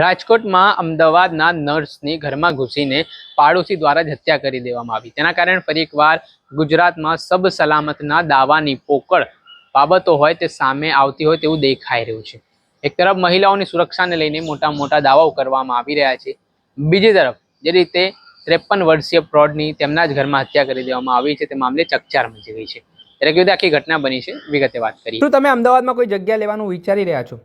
રાજકોટમાં અમદાવાદના નર્સની ઘરમાં ઘૂસીને પાડોશી દ્વારા જ હત્યા કરી દેવામાં આવી. તેના કારણે ફરી એકવાર ગુજરાતમાં સબ સલામતના દાવાની પોકળ બાબતો હોય તે સામે આવતી હોય તેવું દેખાઈ રહ્યું છે. એક તરફ મહિલાઓની સુરક્ષાને લઈને મોટા મોટા દાવાઓ કરવામાં આવી રહ્યા છે. બીજી તરફ જે રીતે ત્રેપન વર્ષીય પ્રોડની તેમના જ ઘરમાં હત્યા કરી દેવામાં આવી છે તે મામલે ચકચાર મચી ગઈ છે. એટલે કેવી આખી ઘટના બની છે. વિગતે વાત કરીએ. શું તમે અમદાવાદમાં કોઈ જગ્યા લેવાનું વિચારી રહ્યા છો?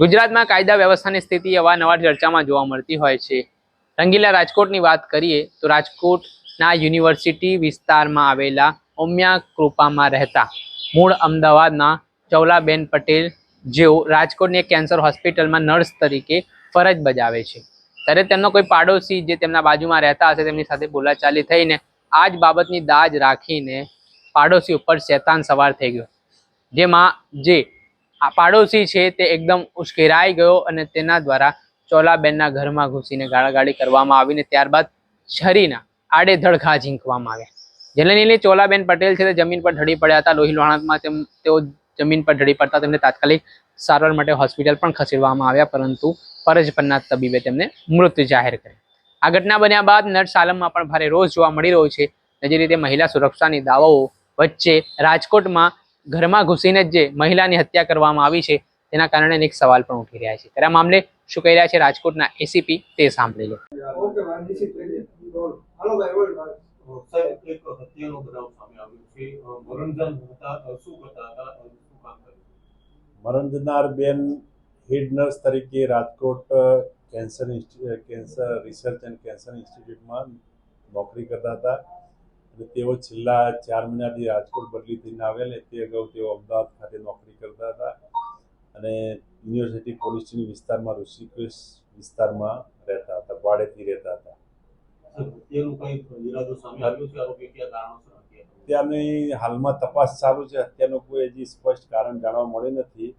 ગુજરાતમાં કાયદા વ્યવસ્થાની સ્થિતિ અવારનવાર ચર્ચામાં જોવા મળતી હોય છે. રંગીલા રાજકોટની વાત કરીએ, તો રાજકોટના યુનિવર્સિટી વિસ્તારમાં આવેલા ઓમ્યા કૃપામાં રહેતા મૂળ અમદાવાદના ચૌલાબેન પટેલ, જેઓ રાજકોટની એક કેન્સર હોસ્પિટલમાં નર્સ તરીકે ફરજ બજાવે છે. ત્યારે તેમનો કોઈ પાડોશી જે તેમના બાજુમાં રહેતા હશે, તેમની સાથે બોલાચાલી થઈને આ જ બાબતની દાજ રાખીને પાડોશી ઉપર શેતાન સવાર થઈ ગયો. જેમાં જે આ પાડોશી છે તે એકદમ ઉશ્કેરાઈ ગયો અને તેના દ્વારા ચોલાબેનના ઘરમાં ઘૂસીને ગાળાગાળી કરવામાં આવીને ત્યારબાદ છરીના આડેધડ ઘા ઝીંકવામાં આવ્યા. જેને લઈને ચોલાબેન પટેલ છે તે જમીન પર ઢળી પડ્યા હતા. લોહી લોહાણકમાં તેઓ જમીન પર ઢળી પડતા તેમને તાત્કાલિક સારવાર માટે હોસ્પિટલ પણ ખસેડવામાં આવ્યા, પરંતુ ફરજ પરના તબીબે તેમને મૃત્યુ જાહેર કર્યા. આ ઘટના બન્યા બાદ નર્સ પણ ભારે રોષ જોવા મળી રહ્યો છે. જે રીતે મહિલા સુરક્ષાની દાવાઓ વચ્ચે રાજકોટમાં ઘરમાં ઘૂસીને જ મહિલાની હત્યા કરવામાં આવી છે તેના કારણે એક સવાલ પણ ઉઠી રહ્યા છે. ત્યારે આ મામલે શું કહી રહ્યા છે રાજકોટના એસીપી તે સાંભળી લો. મરણ જનાર બેન હેડ નર્સ તરીકે Rajkot cancer cancer research and cancer ઇન્સ્ટિટ્યૂટમાં નોકરી કરતા હતા. તેઓ છેલ્લા ચાર મહિનાથી રાજકોટ બદલી થઈને આવેલ તે અગાઉ તેઓ અમદાવાદ ખાતે નોકરી કરતા હતા. અને યુનિવર્સિટી પોલીસની વિસ્તારમાં ઋષિકેશ વિસ્તારમાં રહેતા હતા ભાડેથી રહેતા હતા? હત્યાની હાલમાં તપાસ ચાલુ છે. હત્યાનું કોઈ હજી સ્પષ્ટ કારણ જાણવા મળ્યું નથી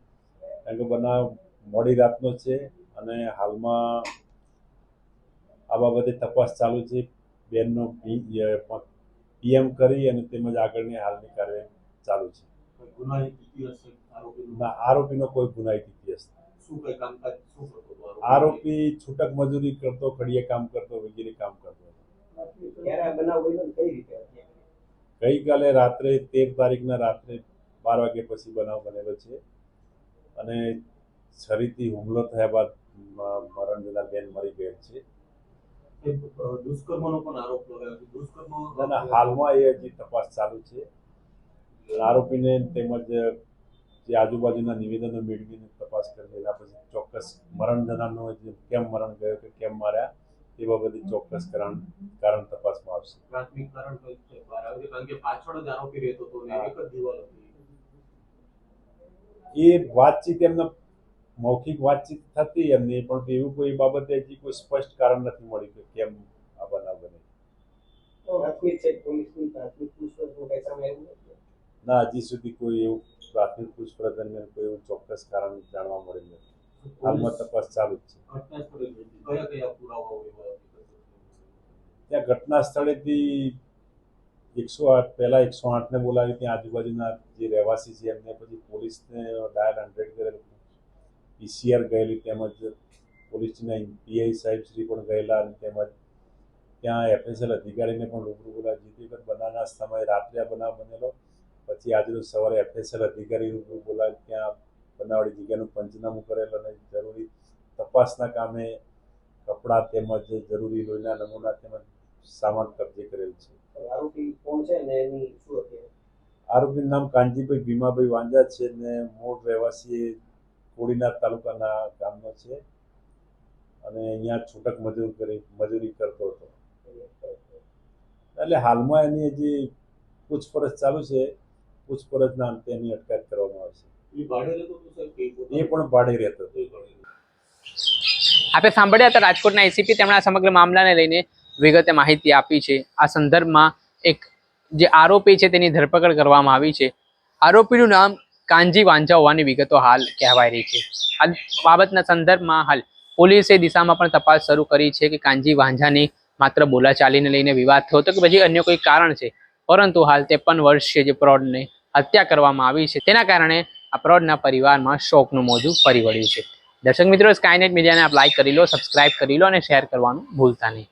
કારણ કે બનાવ મોડી રાતનો છે અને હાલમાં આ બાબતે તપાસ ચાલુ છે. બેનનો પીએમ કરી અને તેમજ આગળની હાલની કાર્યવાહી ચાલુ છે. ના આરોપીનો કોઈ ગુનાહિત ઇતિહાસ આરોપી? છૂટક મજૂરી કરતો ખડીએ કામ કરતો વગેરે કામ કરતો? ગઈકાલે રાત્રે તેર તારીખના રાત્રે બાર વાગ્યા પછી બનાવ બનેલો છે. અને છરીથી હુમલો થયા બાદ મરણ જનાર બેન મરી ગયેલ છે. દુષ્કર્મનો પણ આરોપ લગાવ્યો દુષ્કર્મ હાલમાં એ હજી તપાસ ચાલુ છે. આરોપીને તેમજ જે આજુબાજુના નિવેદનો મેળવીને તપાસ કરી એના પછી ચોક્કસ મરણ જનારનો કેમ મરણ ગયો કે કેમ માર્યા એ બાબતે ચોક્કસ કારણ કારણ તપાસમાં આવશે. પ્રાથમિક કારણ કારણ કે પાછળ જ આરોપી રહેતો હતો ને એક જ દિવાલ હતી. એ વાતચીત એમને મૌખિક વાતચીત થતી એમની પણ એવું કોઈ બાબતે હજી કોઈ સ્પષ્ટ કારણ નથી મળ્યું કે કેમ આ બનાવ બને? ના હજી સુધી કોઈ એવું પ્રાથમિક પૂછપરછ દરમિયાન કોઈ એવું ચોક્કસ કારણ જાણવા મળ્યું નથી હાલમાં તપાસ ચાલુ જ છે? ત્યાં ઘટના સ્થળેથી એકસો આઠ પહેલાં એકસો આઠને બોલાવી ત્યાં આજુબાજુના જે રહેવાસી છે એમને પછી પોલીસને ડાયલ હંડ્રેડ કરેલ પીસીઆર ગયેલી તેમજ પોલીસના પીઆઈ સાહેબ શ્રી પણ ગયેલા અને તેમજ ત્યાં એફએસએલ અધિકારીને પણ રૂબરૂ બોલાવી જીતી વખત બનાવના સમયે રાત્રે આ બનાવ બનેલો. પછી આજરોજ સવારે એફએસએલ અધિકારી રૂબરૂ બોલા ત્યાં બનાવડી જગ્યાનું પંચનામું કરેલ અને જરૂરી તપાસના કામે કપડાં તેમજ જરૂરી લોહીના નમૂના તેમજ સામાન કબજે કરેલ છે. આરોપીનું નામ કાનજીભાઈ ભીમાભાઈ વાંજા છે ને મૂળ રહેવાસી કોડીનાર તાલુકાના ગામનો છે. અને અહીંયા છૂટક મજૂર કરી મજૂરી કરતો હતો. એટલે હાલમાં એની હજી પૂછપરછ ચાલુ છે પૂછપરછના અંતે એની અટકાયત કરવામાં આવશે એ? પણ ભાડે રહેતો હતો. આપણે સાંભળ્યા હતા રાજકોટના એસીપી તેમણે આ સમગ્ર મામલાને લઈને વિગતે માહિતી આપી છે. આ સંદર્ભમાં એક જે આરોપી છે તેની ધરપકડ કરવામાં આવી છે. આરોપીનું નામ કાનજી વાંઝા હોવાની વિગતો હાલ કહેવાય રહી છે. હાલ બાબતના સંદર્ભમાં હાલ પોલીસે દિશામાં પણ તપાસ શરૂ કરી છે કે કાનજી વાંઝાની માત્ર બોલાચાલીને લઈને વિવાદ થયો હતો કે પછી અન્ય કોઈ કારણ છે? પરંતુ હાલ ત્રેપન વર્ષીય જે પ્રૌઢને હત્યા કરવામાં આવી છે, તેના કારણે આ પ્રૌઢના પરિવારમાં શોકનું મોજું ફરી વળ્યું છે. દર્શક મિત્રો સ્કાયનેટ મીડિયાને આપ લાઇક કરી લો સબસ્ક્રાઇબ કરી લો અને શેર કરવાનું ભૂલતા નહીં.